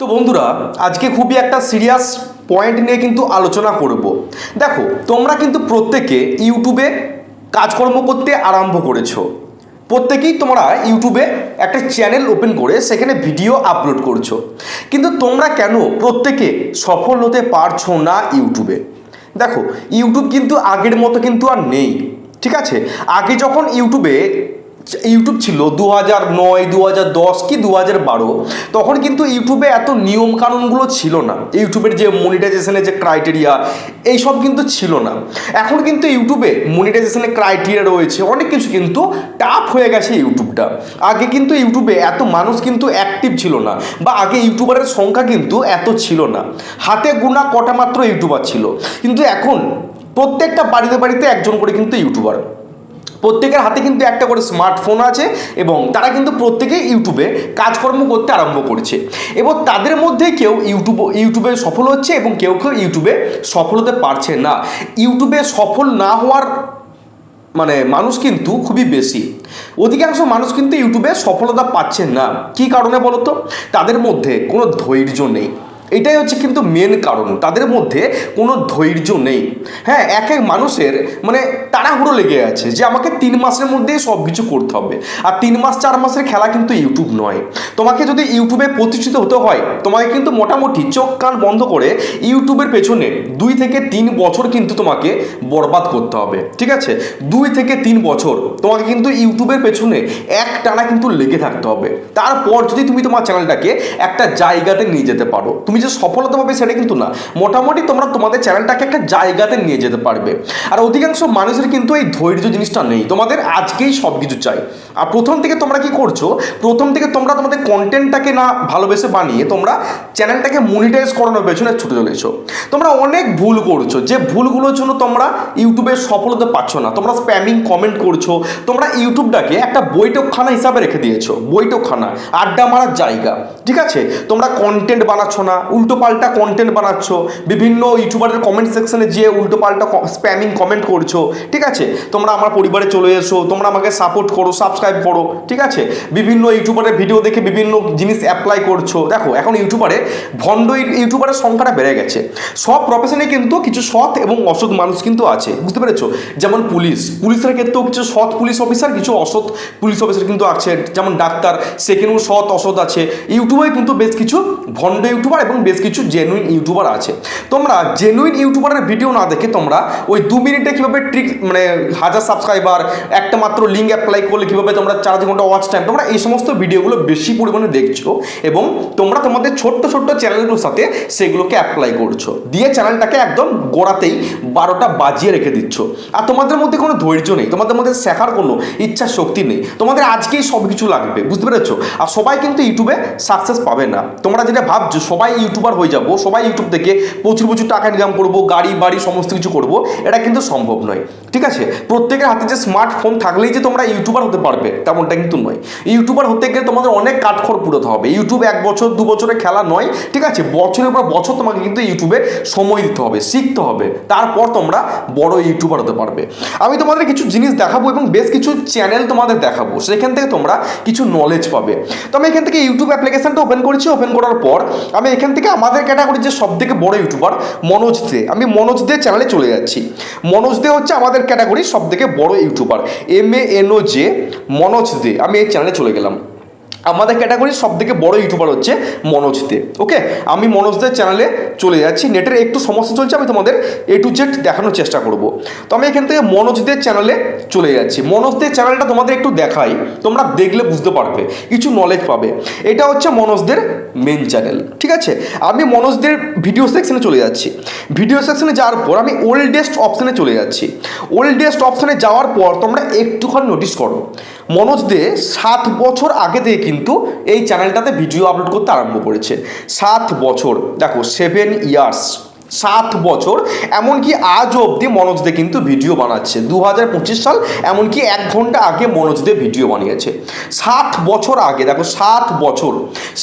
তো বন্ধুরা, আজকে খুবই একটা সিরিয়াস পয়েন্ট নিয়ে কিন্তু আলোচনা করব। দেখো, তোমরা কিন্তু প্রত্যেকে ইউটিউবে কাজকর্ম করতে আরম্ভ করেছ। প্রত্যেকেই তোমরা ইউটিউবে একটা চ্যানেল ওপেন করে সেখানে ভিডিও আপলোড করছ। কিন্তু তোমরা কেন প্রত্যেকে সফল হতে পারছ না ইউটিউবে? দেখো, ইউটিউব কিন্তু আগের মতো কিন্তু আর নেই, ঠিক আছে? আগে যখন ইউটিউবে ইউটিউব ছিল দু হাজার নয় দু হাজার দশ কি দু হাজার বারো। তখন কিন্তু ইউটিউবে এত নিয়ম কানুনগুলো ছিল না। ইউটিউবের যে মনিটাইজেশনের যে ক্রাইটেরিয়া এইসব কিন্তু ছিল না। এখন কিন্তু ইউটিউবে মনিটাইজেশনের ক্রাইটেরিয়া রয়েছে, অনেক কিছু কিন্তু টাফ হয়ে গেছে ইউটিউবটা আগে কিন্তু ইউটিউবে এত মানুষ কিন্তু অ্যাক্টিভ ছিল না, বা আগে ইউটিউবারের সংখ্যা কিন্তু এত ছিল না। হাতে গোনা কটা মাত্র ইউটিউবার ছিল। কিন্তু এখন প্রত্যেকটা বাড়িতে বাড়িতে একজন করে কিন্তু ইউটিউবার প্রত্যেকের হাতে কিন্তু একটা করে স্মার্টফোন আছে এবং তারা কিন্তু প্রত্যেকে ইউটিউবে কাজকর্ম করতে আরম্ভ করেছে। এবং তাদের মধ্যে কেউ ইউটিউব, ইউটিউবে সফল হচ্ছে এবং কেউ কেউ ইউটিউবে সফল হতে পারছে না। ইউটিউবে সফল না হওয়ার মানে মানুষ কিন্তু খুবই বেশি। অধিকাংশ মানুষ কিন্তু ইউটিউবে সফলতা পাচ্ছে না। কি কারণে বলতো? তাদের মধ্যে কোনো ধৈর্য নেই। এটাই হচ্ছে কিন্তু মেন কারণ। তাদের মধ্যে কোনো ধৈর্য নেই। হ্যাঁ এক এক মানুষের মানে তাড়াহুড়ো লেগে আছে যে আমাকে তিন মাসের মধ্যেই সব কিছু করতে হবে। আর তিন মাস, চার মাসের খেলা কিন্তু ইউটিউব নয়। তোমাকে যদি ইউটিউবে প্রতিষ্ঠিত হতে হয়, তোমাকে কিন্তু মোটামুটি চোখ, কান বন্ধ করে ইউটিউবের পেছনে দুই থেকে তিন বছর কিন্তু তোমাকে বরবাদ করতে হবে। ঠিক আছে? দুই থেকে তিন বছর তোমাকে কিন্তু ইউটিউবের পেছনে এক টানা কিন্তু লেগে থাকতে হবে। তারপর যদি তুমি তোমার চ্যানেলটাকে একটা জায়গাতে নিয়ে যেতে পারো, তুমি যে সফলতা পাবে সেটা কিন্তু না। মোটামুটি তোমরা তোমাদের চ্যানেলটাকে একটা জায়গাতে নিয়ে যেতে পারবে। আর অধিকাংশ মানুষের কিন্তু এই ধৈর্য জিনিসটা নেই। তোমাদের আজকেই সব কিছু চাই। আর প্রথম থেকে তোমরা কি করছ? প্রথম থেকে তোমরা তোমাদের কন্টেন্টটাকে না ভালোবেসে বানিয়ে তোমরা চ্যানেলটাকে মনিটাইজ করানোর পেছনে ছুটে চলেছো। তোমরা অনেক ভুল করছ। যে ভুলগুলোর জন্য তোমরা ইউটিউবে সফলতা পাচ্ছ না। তোমরা স্প্যামিং কমেন্ট করছ। তোমরা ইউটিউবটাকে একটা বৈঠকখানা হিসাবে রেখে দিয়েছ। বৈঠকখানা। আড্ডা মারার জায়গা। ঠিক আছে? তোমরা কন্টেন্ট বানাচ্ছ না। উল্টো পাল্টা কন্টেন্ট বানাচ্ছ, বিভিন্ন ইউটিউবারের কমেন্ট সেকশনে যে উল্টো পাল্টা স্প্যামিং কমেন্ট করছ, ঠিক আছে? তোমরা আমার পরিবারে চলে এসো, তোমরা আমাকে সাপোর্ট করো সাবস্ক্রাইব করো, ঠিক আছে? বিভিন্ন ইউটিউবারের ভিডিও দেখে বিভিন্ন জিনিস অ্যাপ্লাই করছ। দেখো, এখন ইউটিউবারে ভণ্ড ইউটিউবারের সংখ্যাটা বেড়ে গেছে। সব প্রফেশনে কিন্তু কিছু সৎ এবং অসৎ মানুষ কিন্তু আছে, বুঝতে পেরেছ? যেমন পুলিশ, পুলিশের ক্ষেত্রেও কিছু সৎ পুলিশ অফিসার কিছু অসৎ পুলিশ অফিসার কিন্তু আছে। যেমন ডাক্তার সেখানেও সৎ অসৎ আছে। ইউটিউবে কিন্তু বেশ কিছু ভণ্ড ইউটিউবার এবং বেশ কিছু জেনুইন ইউটিউবার আছে। তোমরা জেনুইন ইউটিউবারের ভিডিও না দেখে তোমরা ওই দু মিনিটে কীভাবে ট্রিক মানে হাজার সাবস্ক্রাইবার একটা মাত্র লিঙ্ক অ্যাপ্লাই করলে কীভাবে তোমরা চার ঘণ্টা ওয়াচ টাইম তোমরা এই সমস্ত ভিডিওগুলো বেশি পরিমাণে দেখছ এবং তোমরা তোমাদের ছোট্ট ছোট্ট চ্যানেলগুলোর সাথে সেগুলোকে অ্যাপ্লাই করছ। দিয়ে চ্যানেলটাকে একদম গোড়াতেই বারোটা বাজিয়ে রেখে দিচ্ছ। আর তোমাদের মধ্যে কোনো ধৈর্য নেই, তোমাদের মধ্যে শেখার কোনো ইচ্ছা শক্তি নেই। তোমাদের আজকেই সব কিছু লাগবে, বুঝতে পেরেছ? আর সবাই কিন্তু ইউটিউবে সাকসেস পাবে না। তোমরা যেটা ভাবছ, সবাই ইউটিউবার হয়ে যাব, সবাই ইউটিউব থেকে প্রচুর প্রচুর টাকা ইনকাম করব, গাড়ি, বাড়ি, সমস্ত কিছু করব, এটা কিন্তু সম্ভব নয়, ঠিক আছে? প্রত্যেকের হাতে যে স্মার্টফোন থাকলেই যে তোমরা ইউটিউবার হতে পারবে, তেমনটা কিন্তু নয়। ইউটিউবার হতে গেলে তোমাদের অনেক কাঠখড় পুরোতে হবে ইউটিউব এক বছর, দু বছরে খেলা নয়, ঠিক আছে? বছরের পর বছর তোমাকে কিন্তু ইউটিউবে সময় দিতে হবে, শিখতে হবে, তারপর তোমরা বড় ইউটিউবার হতে পারবে। আমি তোমাদের কিছু জিনিস দেখাবো এবং বেশ কিছু চ্যানেল তোমাদের দেখাবো, সেখান থেকে তোমরা কিছু নলেজ পাবে। তো আমি এখান থেকে ইউটিউব অ্যাপ্লিকেশনটা ওপেন করেছি ওপেন করার পর আমি এখান থেকে আমাদের ক্যাটাগরির যে সব থেকে বড় ইউটিউবার মনোজ দে। আমি মনোজ দে চ্যানেলে চলে যাচ্ছি। মনোজ দে হচ্ছে আমাদের ক্যাটাগরির সব থেকে বড় YouTuber M A N J Manoj Dey. আমি এই চ্যানেলে চলে গেলাম। আমাদের ক্যাটাগরির সব থেকে বড় ইউটিউবার হচ্ছে মনোজ দে। ওকে আমি মনোজ মনোজদের চ্যানেলে চলে যাচ্ছি, নেটের একটু সমস্যা চলছে, আমি তোমাদের এ টু জেড দেখানোর চেষ্টা করব। তো আমি এখান থেকে মনোজদের চ্যানেলে চলে যাচ্ছি। মনোজদের চ্যানেলটা তোমাদের একটু দেখাই, তোমরা দেখলে বুঝতে পারবে, কিছু নলেজ পাবে। এটা হচ্ছে মনোজদের মেন চ্যানেল ঠিক আছে? আমি মনোজদের ভিডিও সেকশনে চলে যাচ্ছি। ভিডিও সেকশনে যাওয়ার পর আমি ওল্ডেস্ট অপশানে চলে যাচ্ছি। ওল্ডেস্ট অপশানে যাওয়ার পর তোমরা একটুখানি নোটিস করো। মনোজ দে সাত বছর আগে থেকে কিন্তু এই চ্যানেলটাতে ভিডিও আপলোড করতে আরম্ভ করেছে। সাত বছর। দেখো সেভেন ইয়ার্স সাত বছর, এমনকি আজ অবধি মনোজ দে কিন্তু ভিডিও বানাচ্ছে। দু হাজার পঁচিশ সাল, এমনকি এক ঘণ্টা আগে মনোজ দে ভিডিও বানিয়েছে। সাত বছর আগে, দেখো, সাত বছর।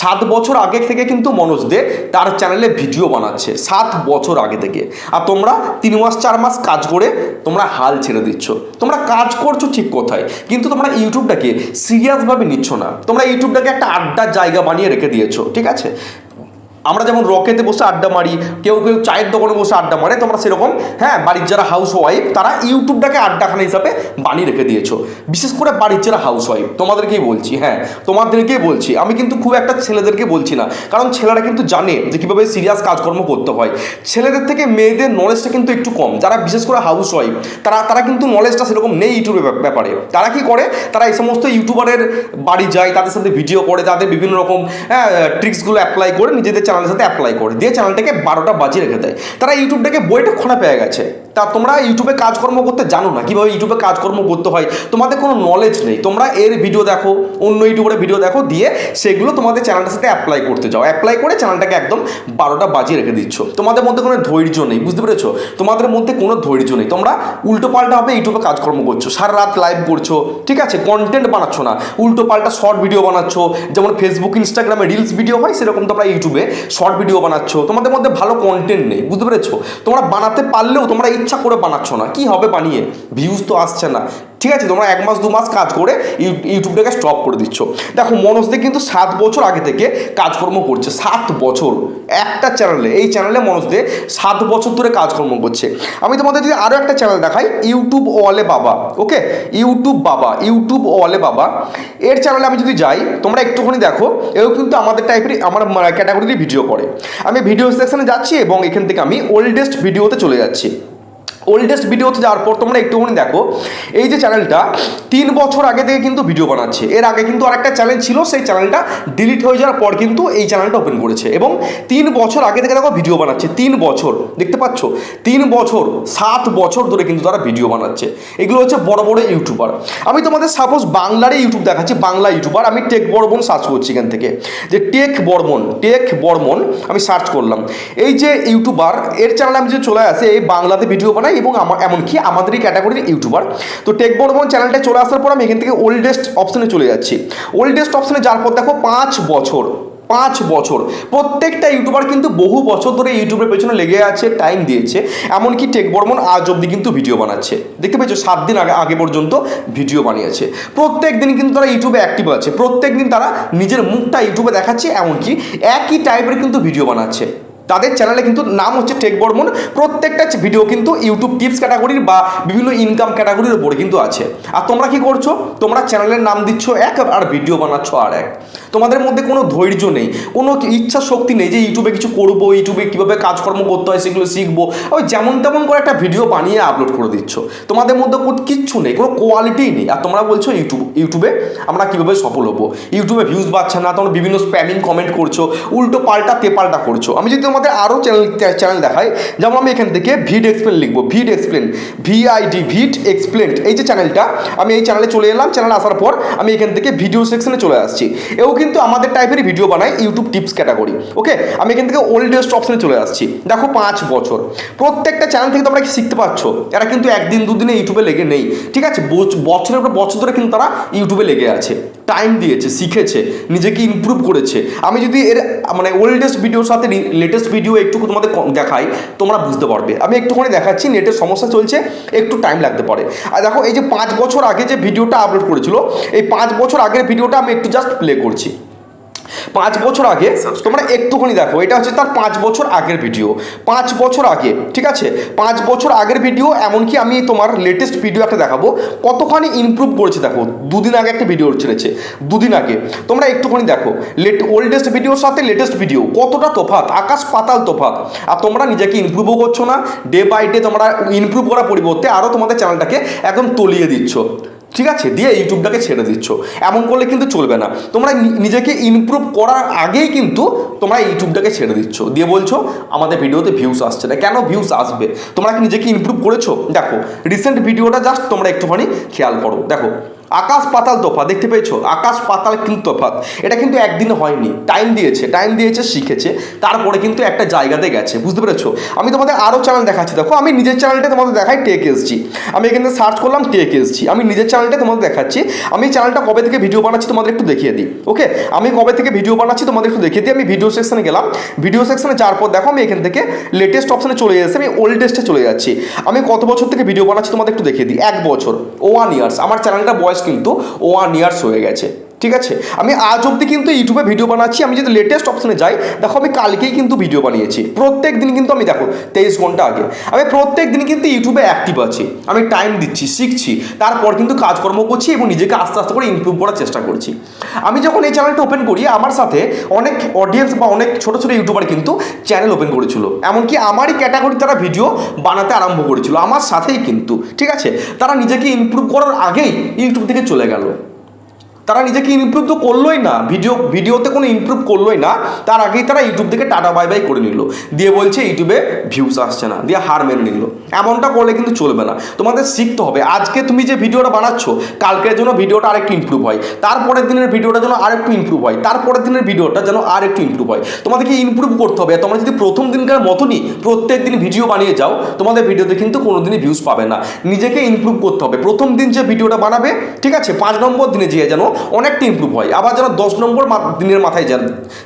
সাত বছর আগে থেকে কিন্তু মনোজ দে তার চ্যানেলে ভিডিও বানাচ্ছে, সাত বছর আগে থেকে। আর তোমরা তিন মাস, চার মাস কাজ করে তোমরা হাল ছেড়ে দিচ্ছ। তোমরা কাজ করছ ঠিক কোথায় কিন্তু তোমরা ইউটিউবটাকে সিরিয়াসভাবে নিচ্ছ না। তোমরা ইউটিউবটাকে একটা আড্ডার জায়গা বানিয়ে রেখে দিয়েছ, ঠিক আছে? আমরা যেমন রকেতে বসে আড্ডা মারি, কেউ কেউ চায়ের দোকানে বসে আড্ডা মারে, তোমরা সেরকম হ্যাঁ বাড়ির যারা হাউস ওয়াইফ তারা ইউটিউবটাকে আড্ডাখানা হিসাবে বানিয়ে রেখে দিয়েছ। বিশেষ করে বাড়ির যারা হাউস ওয়াইফ তোমাদেরকেই বলছি হ্যাঁ তোমাদেরকেই বলছি। আমি কিন্তু খুব একটা ছেলেদেরকে বলছি না, কারণ ছেলেরা কিন্তু জানে যে কীভাবে সিরিয়াস কাজকর্ম করতে হয়। ছেলেদের থেকে মেয়েদের নলেজটা কিন্তু একটু কম। যারা বিশেষ করে হাউস ওয়াইফ তারা তারা কিন্তু নলেজটা সেরকম নেই ইউটিউবের ব্যাপারে। তারা কি করে? তারা এই সমস্ত ইউটিউবারের বাড়ি যায়, তাদের সাথে ভিডিও করে, তাদের বিভিন্ন রকম হ্যাঁ ট্রিক্সগুলো অ্যাপ্লাই করে নিজেদের চ্যানেলের সাথে অ্যাপ্লাই করে। দিয়ে চ্যানেলটাকে বারোটা বাজিয়ে রেখে দেয়। তারা ইউটিউবটাকে বইটা খোলা পেয়ে গেছে। তা তোমরা ইউটিউবে কাজকর্ম করতে জানো না। কীভাবে ইউটিউবে কাজকর্ম করতে হয়? তোমাদের কোনো নলেজ নেই। তোমরা এর ভিডিও দেখো, অন্য ইউটিউবের ভিডিও দেখো, দিয়ে সেগুলো তোমাদের চ্যানেলটার সাথে অ্যাপ্লাই করতে যাও। অ্যাপ্লাই করে চ্যানেলটাকে একদম বারোটা বাজিয়ে রেখে দিচ্ছ। তোমাদের মধ্যে কোনো ধৈর্য নেই, বুঝতে পেরেছ? তোমাদের মধ্যে কোনো ধৈর্য নেই। তোমরা উল্টো পাল্টা হবে ইউটিউবে কাজকর্ম করছ। সারা রাত লাইভ করছ। ঠিক আছে? কন্টেন্ট বানাচ্ছ না। উল্টো পাল্টা শর্ট ভিডিও বানাচ্ছ। যেমন ফেসবুক ইনস্টাগ্রামে রিলস ভিডিও হয়, সেরকম তোমরা ইউটিউবে শর্ট ভিডিও বানাচ্ছ, তোমাদের মধ্যে ভালো কন্টেন্ট নেই, বুঝতে পেরেছ? তোমরা বানাতে পারলেও তোমরা ইচ্ছা করে বানাচ্ছ না, কি হবে বানিয়ে? ভিউজ তো আসছে না। ঠিক আছে? তোমরা এক মাস, দু মাস কাজ করে ইউ- ইউটিউবটাকে স্টপ করে দিচ্ছ। দেখো মনোজদে কিন্তু সাত বছর আগে থেকে কাজকর্ম করছে, সাত বছর। একটা চ্যানেলে এই চ্যানেলে মনোজদে সাত বছর ধরে কাজকর্ম করছে। আমি তোমাদের যদি আরও একটা চ্যানেল দেখাই, ইউটিউব ওয়ালে বাবা ওকে ইউটিউব বাবা, ইউটিউব ওয়ালে বাবা। এর চ্যানেলে আমি যদি যাই, তোমরা একটুখানি দেখো, এও কিন্তু আমাদের টাইপের আমার ক্যাটাগরির ভিডিও করে। আমি ভিডিও সেকশনে যাচ্ছি এবং এখান থেকে আমি ওল্ডেস্ট ভিডিওতে চলে যাচ্ছি। ওল্ডেস্ট ভিডিওতে যাওয়ার পর তোমরা একটুখানি দেখো, এই যে চ্যানেলটা তিন বছর আগে থেকে কিন্তু ভিডিও বানাচ্ছে। এর আগে কিন্তু আরেকটা চ্যানেল ছিল, সেই চ্যানেলটা ডিলিট হয়ে যাওয়ার পর কিন্তু এই চ্যানেলটা ওপেন করেছে এবং তিন বছর আগে থেকে দেখো ভিডিও বানাচ্ছে, তিন বছর, দেখতে পাচ্ছ? তিন বছর, সাত বছর ধরে কিন্তু তারা ভিডিও বানাচ্ছে। এগুলো হচ্ছে বড় বড় ইউটিউবার আমি তোমাদের সাপোজ বাংলারই ইউটিউব দেখাচ্ছি, বাংলা ইউটিউবার আমি টেক বর্মন সার্চ করছি এখান থেকে। যে টেক বর্মন টেক বর্মন, আমি সার্চ করলাম। এই যে ইউটিউবার এর চ্যানেলে আমি যে চলে আসে, এই বাংলাতে ভিডিও বানাই এবং এমনকি আমাদেরই ক্যাটাগরির ইউটিউবার তো টেক বর্মন চ্যানেলটা চলে আসার পর আমি এখান থেকে ওল্ডেস্ট অপশনে চলে যাচ্ছি। ওল্ডেস্ট অপশনে যার পর দেখো পাঁচ বছর পাঁচ বছর। প্রত্যেকটা ইউটিউবার কিন্তু বহু বছর ধরে ইউটিউবের পেছনে লেগে আছে টাইম দিয়েছে। এমনকি টেক বর্মন আজ অবধি কিন্তু ভিডিও বানাচ্ছে। দেখতে পেয়েছ, সাত দিন আগে আগে পর্যন্ত ভিডিও বানিয়েছে। প্রত্যেক দিন কিন্তু তারা ইউটিউবে অ্যাক্টিভ আছে। প্রত্যেক দিন তারা নিজের মুখটা ইউটিউবে দেখাচ্ছে, এমনকি একই টাইপের কিন্তু ভিডিও বানাচ্ছে। তাদের চ্যানেলে কিন্তু নাম হচ্ছে টেক বর্মন প্রত্যেকটা ভিডিও কিন্তু ইউটিউব টিপস ক্যাটাগরির বা বিভিন্ন ইনকাম ক্যাটাগরির উপরে কিন্তু আছে। আর তোমরা কি করছ? তোমরা চ্যানেলের নাম দিচ্ছ এক আর ভিডিও বানাচ্ছ আর এক। তোমাদের মধ্যে কোনো ধৈর্য নেই, কোনো ইচ্ছা শক্তি নেই যে ইউটিউবে কিছু করব, ইউটিউবে কীভাবে কাজকর্ম করতে হয় সেগুলো শিখব। ওই যেমন তেমন করে একটা ভিডিও বানিয়ে আপলোড করে দিচ্ছ। তোমাদের মধ্যে কিচ্ছু নেই, কোনো কোয়ালিটিই নেই। আর তোমরা বলছো ইউটিউব, ইউটিউবে আমরা কীভাবে সফল হব? ইউটিউবে ভিউজ পাচ্ছে না, তোমরা বিভিন্ন স্প্যামিং কমেন্ট করছ, উল্টো পাল্টা তেপাল্টা করছ। আমি যদি তোমাদের আরও চ্যানেল চ্যানেল দেখাই, যেমন আমি এখান থেকে ভিড এক্সপ্লেন লিখব vid explain VID vid explain এই যে চ্যানেলটা আমি এই চ্যানেলে চলে এলাম। চ্যানেল আসার পর আমি এখান থেকে ভিডিও সেকশনে চলে আসছি। এও কিন্তু আমাদের টাইপের ভিডিও বানাই ইউটিউব টিপস ক্যাটাগরি ওকে আমি এখান থেকে ওল্ডেস্ট অপশনে চলে আসছি। দেখো পাঁচ বছর। প্রত্যেকটা চ্যানেল থেকে তোমরা কি শিখতে পারছ? এরা কিন্তু একদিন, দুদিনে ইউটিউবে লেগে নেই, ঠিক আছে? বছ- বছরের পর বছর ধরে কিন্তু তারা ইউটিউবে লেগে আছে। টাইম দিয়েছে, শিখেছে, নিজেকে ইম্প্রুভ করেছে। আমি যদি এর মানে ওল্ডেস্ট ভিডিওর সাথে লেটেস্ট ভিডিও একটু তোমাদের দেখাই, তোমরা বুঝতে পারবে। আমি একটুখানি দেখাচ্ছি নেটের সমস্যা চলছে, একটু টাইম লাগতে পারে। আর দেখো, এই যে পাঁচ বছর আগে যে ভিডিওটা আপলোড করেছিল, এই পাঁচ বছর আগের ভিডিওটা আমি একটু জাস্ট প্লে করছি। পাঁচ বছর আগে, তোমরা একটুখানি দেখো, এটা হচ্ছে তার পাঁচ বছর আগের ভিডিও পাঁচ বছর আগে, ঠিক আছে? পাঁচ বছর আগের ভিডিও এমনকি আমি তোমার লেটেস্ট ভিডিও একটা দেখাবো। কতখানি ইমপ্রুভ করেছে দেখো, দুদিন আগে একটা ভিডিও ছেড়েছে, দুদিন আগে। তোমরা একটুখানি দেখো লেট ওল্ডেস্ট ভিডিওর সাথে লেটেস্ট ভিডিও কতটা তোফাত আকাশ পাতাল তোফাত আর তোমরা নিজেকে ইমপ্রুভও করছ না ডে বাই ডে তোমরা ইমপ্রুভ করার পরিবর্তে আরও তোমাদের চ্যানেলটাকে একদম তলিয়ে দিচ্ছ। ঠিক আছে? দিয়ে ইউটিউবটাকে ছেড়ে দিচ্ছ। এমন করলে কিন্তু চলবে না। তোমরা নিজেকে ইমপ্রুভ করার আগেই কিন্তু তোমরা ইউটিউবটাকে ছেড়ে দিচ্ছ। দিয়ে বলছো, আমাদের ভিডিওতে ভিউস আসছে না। কেন ভিউস আসবে? তোমরা কি নিজেকে ইমপ্রুভ করেছ? দেখো রিসেন্ট ভিডিওটা জাস্ট তোমরা একটুখানি খেয়াল করো। দেখো আকাশ পাতাল তোফা দেখতে পেয়েছ? আকাশ পাতাল কিন্তু তফাৎ। এটা কিন্তু একদিনে হয়নি। টাইম দিয়েছে টাইম দিয়েছে, শিখেছে। তারপরে কিন্তু একটা জায়গাতে গেছে, বুঝতে পেরেছ? আমি তোমাদের আরও চ্যানেল দেখাচ্ছি। দেখো, আমি নিজের চ্যানেলটা তোমাদের দেখাই টেক এসছি। আমি এখানে সার্চ করলাম টেক এসছি। আমি নিজের চ্যানেলটা তোমাদের দেখাচ্ছি। আমি চ্যানেলটা কবে থেকে ভিডিও বানাচ্ছি তোমাদের একটু দেখিয়ে দিই ওকে আমি কবে থেকে ভিডিও বানাচ্ছি তোমাদের একটু দেখিয়ে দিই। আমি ভিডিও সেকশনে গেলাম। ভিডিও সেকশনে যাওয়ার পর দেখো, আমি এখান থেকে লেটেস্ট অপশানে চলে এসেছি। আমি ওল্ডেস্টে চলে যাচ্ছি। আমি কত বছর থেকে ভিডিও বানাচ্ছি তোমাদের একটু দেখিয়ে দিই। এক বছর ওয়ান ইয়ার্স আমার চ্যানেলটা বয়স কিন্তু ওয়ান ইয়ার্স হয়ে গেছে। ঠিক আছে? আমি আজ অবধি কিন্তু ইউটিউবে ভিডিও বানাচ্ছি, আমি যদি লেটেস্ট অপশনে যাই, দেখো আমি কালকেই কিন্তু ভিডিও বানিয়েছি। প্রত্যেক দিন কিন্তু আমি দেখো, তেইশ ঘণ্টা আগে। আমি প্রত্যেক দিন কিন্তু ইউটিউবে অ্যাক্টিভ আছি। আমি টাইম দিচ্ছি, শিখছি। তারপর কিন্তু কাজকর্ম করছি এবং নিজেকে আস্তে আস্তে করে ইমপ্রুভ করার চেষ্টা করছি। আমি যখন এই চ্যানেলটা ওপেন করি, আমার সাথে অনেক অডিয়েন্স বা অনেক ছোটো ছোটো ইউটিউবার কিন্তু চ্যানেল ওপেন করেছিল। এমনকি আমারই ক্যাটাগরি তারা ভিডিও বানাতে আরম্ভ করেছিল, আমার সাথেই কিন্তু। ঠিক আছে? তারা নিজেকে ইমপ্রুভ করার আগেই ইউটিউব থেকে চলে গেল। তারা নিজেকে ইমপ্রুভ তো করলোই না। ভিডিও ভিডিওতে কোনো ইমপ্রুভ করলোই না। তার আগেই তারা ইউটিউব থেকে টাটা বাই বাই করে নিল। দিয়ে বলছে ইউটিউবে ভিউস আসছে না। দিয়ে হার মেনে নিল। এমনটা করলে কিন্তু চলবে না। তোমাদের শিখতে হবে। আজকে তুমি যে ভিডিওটা বানাচ্ছ, কালকের জন্য ভিডিওটা আরেকটু ইমপ্রুভ হয়। তারপরের দিনের ভিডিওটা যেন আরেকটু ইমপ্রুভ হয়। তারপরের দিনের ভিডিওটা যেন আর একটু ইমপ্রুভ হয়। তোমাদেরকে ইমপ্রুভ করতে হবে। তোমরা যদি প্রথম দিনকার মতনই প্রত্যেক দিন ভিডিও বানিয়ে যাও, তোমাদের ভিডিওতে কিন্তু কোনো দিনই ভিউজ পাবে না। নিজেকে ইমপ্রুভ করতে হবে। প্রথম দিন যে ভিডিওটা বানাবে, ঠিক আছে? পাঁচ নম্বর দিনে যেয়ে যেন অনেকটা ইমপ্রুভ হয়। আবার যেন দশ নম্বর দিনের মাথায় যেন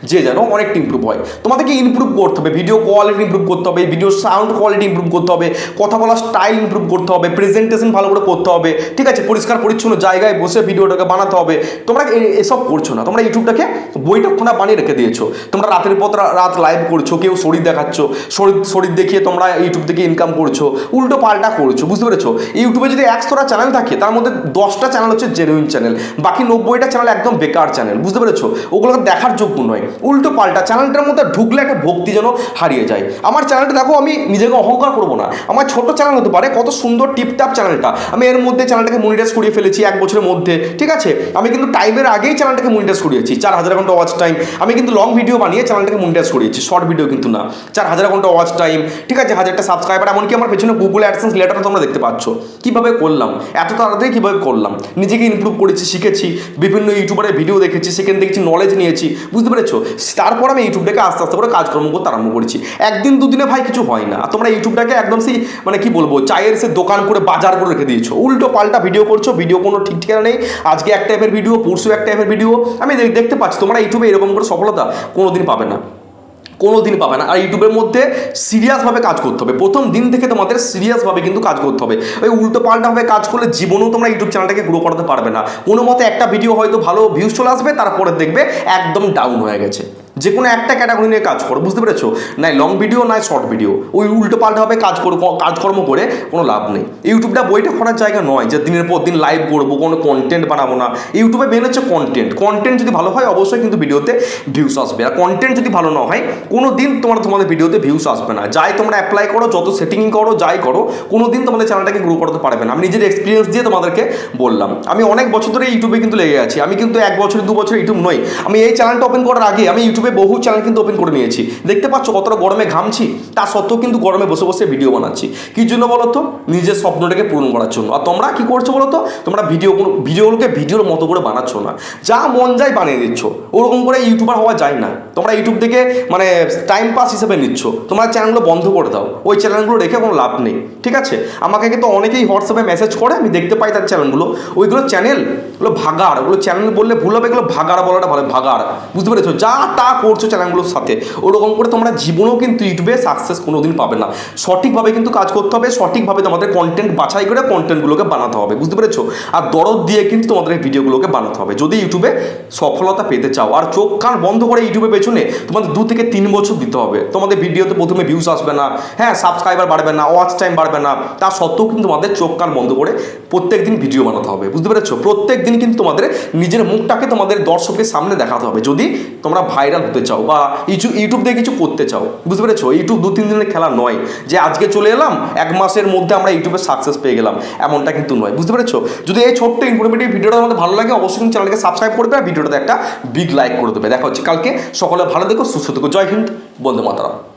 যে যেন অনেকটা ইমপ্রুভ হয়। তোমাদেরকে ইমপ্রুভ করতে হবে। ভিডিও কোয়ালিটি ইম্প্রুভ করতে হবে। ভিডিও সাউন্ড কোয়ালিটি ইম্প্রুভ করতে হবে। কথা বলার স্টাইল ইমপ্রুভ করতে হবে। প্রেজেন্টেশন ভালো করে করতে হবে। ঠিক আছে? পরিষ্কার, পরিচ্ছন্ন জায়গায় বসে ভিডিওটাকে বানাতে হবে। তোমরা এসব করছ না। তোমরা ইউটিউবটাকে বইটা খোনা বানিয়ে রেখে দিয়েছ। তোমরা রাতের পর রাত লাইভ করছ, কেউ শরীর দেখাচ্ছ, শরীর শরীর দেখিয়ে তোমরা ইউটিউব থেকে ইনকাম করছ, উল্টো পাল্টা করছ। বুঝতে পেরেছ? ইউটিউবে যদি একশোটা চ্যানেল থাকে, তার মধ্যে দশটা চ্যানেল হচ্ছে জেনুইন চ্যানেল বাকি নব্বইটা চ্যানেল একদম বেকার চ্যানেল বুঝতে পেরেছ? ওগুলোকে দেখার যোগ্য নয়। উল্টো পাল্টা চ্যানেলটার মধ্যে ঢুকলে একটা ভক্তি যেন হারিয়ে যায়। আমার চ্যানেলটা দেখো, আমি নিজেকে অহংকার করব না। আমার ছোট চ্যানেল হতে পারে, কত সুন্দর টিপটাপ চ্যানেলটা আমি এর মধ্যে চ্যানেলটাকে মনিটাইজ করিয়ে ফেলেছি এক বছরের মধ্যে, ঠিক আছে? আমি কিন্তু টাইমের আগেই চ্যানেলটাকে মনিটাইজ করিয়েছি, চার হাজার ঘণ্টা ওয়াচ টাইম আমি কিন্তু লং ভিডিও বানিয়ে চ্যানেলটাকে মনিটাইজ করিয়েছি শর্ট ভিডিও কিন্তু না। চার হাজার ঘণ্টা ওয়াচ টাইম ঠিক আছে? হাজারটা সাবস্ক্রাইবার এমনকি আমার পেছনে গুগল অ্যাডসেন্স লেটারও তোমরা দেখতে পাচ্ছ। কীভাবে করলাম? এত তাড়াতাড়ি কীভাবে করলাম? নিজেকে ইমপ্রুভ করেছি, শিখেছি। বিভিন্ন ইউটিউবারের ভিডিও দেখেছি, সেখানে কিছু নলেজ নিয়েছি, বুঝতে পেরেছ? তারপর আমি ইউটিউবটাকে আস্তে আস্তে করে কাজকর্ম করতে আরম্ভ করেছি। একদিন দুদিনে ভাই কিছু হয় না। তোমরা ইউটিউবটাকে একদম সেই মানে কি বলব, চায়ের সে দোকান করে বাজার করে রেখে দিয়েছ। উল্টো পাল্টা ভিডিও করছ ভিডিও কোনো ঠিক ঠিকানা নেই। আজকে এক টাইপের ভিডিও পরশু এক টাইপের ভিডিও আমি দেখ- দেখতে পাচ্ছি, তোমরা ইউটিউবে এরকম করে সফলতা কোনোদিন পাবে না। কোনো দিন পাবে না। আর ইউটিউবের মধ্যে সিরিয়াসভাবে কাজ করতে হবে। প্রথম দিন থেকে তোমাদের সিরিয়াসভাবে কিন্তু কাজ করতে হবে। ওই উল্টো পাল্টাভাবে কাজ করলে জীবনেও তোমরা ইউটিউব চ্যানেলটাকে গ্রো করাতে পারবে না। কোনো মতে একটা ভিডিও হয়তো ভালো ভিউজ চলে আসবে, তারপরে দেখবে একদম ডাউন হয়ে গেছে। যে কোনো একটা ক্যাটাগরি নিয়ে কাজ করো, বুঝতে পেরেছ? নাই লং ভিডিও নাই শর্ট ভিডিও ওই উল্টো পাল্টাভাবে কাজ করো কাজকর্ম করে কোনো লাভ নেই। ইউটিউবটা বইটা করার জায়গা নয় যে দিনের পর দিন লাইভ করব, কোনো কন্টেন্ট বানাবো না। ইউটিউবে মেন হচ্ছে কন্টেন্ট কন্টেন্ট যদি ভালো হয়, অবশ্যই কিন্তু ভিডিওতে ভিউস আসবে। আর কন্টেন্ট যদি ভালো না হয় কোনো দিন তোমার তোমাদের ভিডিওতে ভিউস আসবে না। যাই তোমরা অ্যাপ্লাই করো, যত সেটিং করো, যাই করো কোনো দিন তোমাদের চ্যানেলটাকে গ্রো করতে পারবে না। আমি নিজের এক্সপিরিয়েন্স দিয়ে তোমাদেরকে বললাম। আমি অনেক বছর ধরে ইউটিউবে কিন্তু লেগে আছি। আমি কিন্তু এক বছর, দু বছর ইউটিউব নই। আমি এই চ্যানেলটা ওপেন করার আগে আমি ইউটিউবে বহু চ্যানেল কিন্তু ওপেন করে নিয়েছি। দেখতে পাচ্ছ কতটা গরমে ঘামছি? তা সত্ত্বেও কিন্তু গরমে বসে বসে ভিডিও বানাচ্ছি। কী জন্য বলো তো নিজের স্বপ্নটাকে পূরণ করার জন্য। আর তোমরা কি করছ বলো তো তোমরা ভিডিও ভিডিওগুলোকে ভিডিওর মতো করে বানাচ্ছ না। যা মন যায় বানিয়ে দিচ্ছ। ওরকম করে ইউটিউবার হওয়া যায় না। তোমরা ইউটিউব থেকে মানে টাইম পাস হিসেবে নিচ্ছ। তোমরা চ্যানেলগুলো বন্ধ করে দাও। ওই চ্যানেলগুলো রেখে কোনো লাভ নেই। ঠিক আছে? আমাকে কিন্তু অনেকেই হোয়াটসঅ্যাপে মেসেজ করে, আমি দেখতে পাই তার চ্যানেলগুলো ওইগুলো চ্যানেল ওগুলো ভাগার ওগুলো চ্যানেল বললে ভুল হবে, এগুলো ভাগার বলাটা ভালো ভাগার বুঝতে পেরেছ? যা তা করছ চ্যানেলগুলোর সাথে, ওরকম করে তোমরা জীবনেও কিন্তু ইউটিউবে সাকসেস কোনোদিন পাবে না। সঠিকভাবে কিন্তু কাজ করতে হবে, সঠিকভাবে তোমাদের কন্টেন্ট বাছাই করে কন্টেন্টগুলোকে বানাতে হবে। বুঝতে পেরেছ? আর দরদ দিয়ে কিন্তু তোমাদের ভিডিওগুলোকে বানাতে হবে। যদি ইউটিউবে সফলতা পেতে চাও, আর চোখ কান বন্ধ করে ইউটিউবে পেছনে তোমাদের দু থেকে তিন বছর দিতে হবে। তোমাদের ভিডিওতে প্রথমে ভিউজ আসবে না। হ্যাঁ সাবস্ক্রাইবার বাড়বে না ওয়াচ টাইম বাড়বে না। তা সত্ত্বেও কিন্তু তোমাদের চোখ কান বন্ধ করে প্রত্যেক দিন ভিডিও বানাতে হবে। বুঝতে পেরেছ? প্রত্যেক দিন কিন্তু তোমাদের নিজের মুখটাকে তোমাদের দর্শকের সামনে দেখাতে হবে। যদি তোমরা ভাইরাল হতে চাও বা ইউটিউব দিয়ে কিছু করতে চাও, বুঝতে পেরেছ? ইউটিউব দু, তিন দিনের খেলা নয়। যে আজকে চলে এলাম, এক মাসের মধ্যে আমরা ইউটিউবে সাকসেস পেয়ে গেলাম। এমনটা কিন্তু নয়। বুঝতে পেরেছ? যদি এই ছোট্ট ইনফরমেটিভ ভিডিওটা আমাদের ভালো লাগে, অবশ্যই চ্যানেলকে সাবস্ক্রাইব করবে আর ভিডিওটাতে একটা বিগ লাইক করে দেবে। দেখা হচ্ছে কালকে। সকলে ভালো দেখো সুস্থ থেকো। জয় হিন্দ। বন্দে মাতারাম